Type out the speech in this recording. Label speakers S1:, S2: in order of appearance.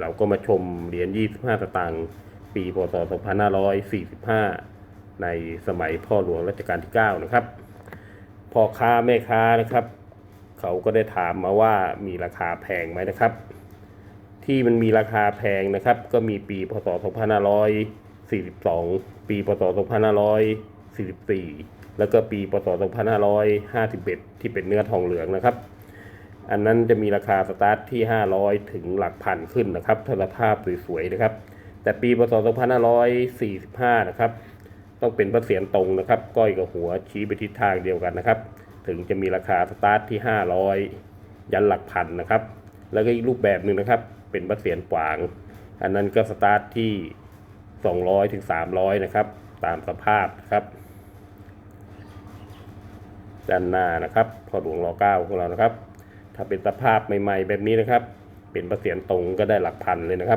S1: เราก็มาชมเหรียญ 25 สตางค์ปีพศ 2545 ในสมัยพ่อหลวงรัชกาลที่ 9 นะครับพ่อค้าแม่ค้านะครับ เขาก็ได้ถามมาว่ามีราคาแพงไหมนะครับ ที่มันมีราคาแพงนะครับ ก็มีปีพศ 2542 ปีพศ 2544 แล้วก็ปีพศ 2551 ที่เป็นเนื้อทองเหลืองนะครับ อันนั้นจะมีราคาสตาร์ทที่ 500 ถึงหลักพันขึ้นนะครับถ้าภาพสวยๆนะครับ แต่ปีพศ2545 นะครับ ต้องเป็นพระเศียรตรงนะครับ ก้อยกับหัวชี้ไปทิศทางเดียวกันนะครับ ถึงจะมีราคาสตาร์ทที่ 500 ยันหลักพันนะครับ แล้วก็อีกรูปแบบหนึ่งนะครับ เป็นพระเศียรฝาง อันนั้นก็สตาร์ทที่ 200 ถึง 300 นะครับ ตามสภาพครับด้านหน้านะครับ พอหลวงรอเก้าของเรานะครับ ถ้าเป็นสภาพใหม่ ๆ แบบนี้นะครับ เป็นประเสียนตรงก็ได้หลักพันเลยนะครับ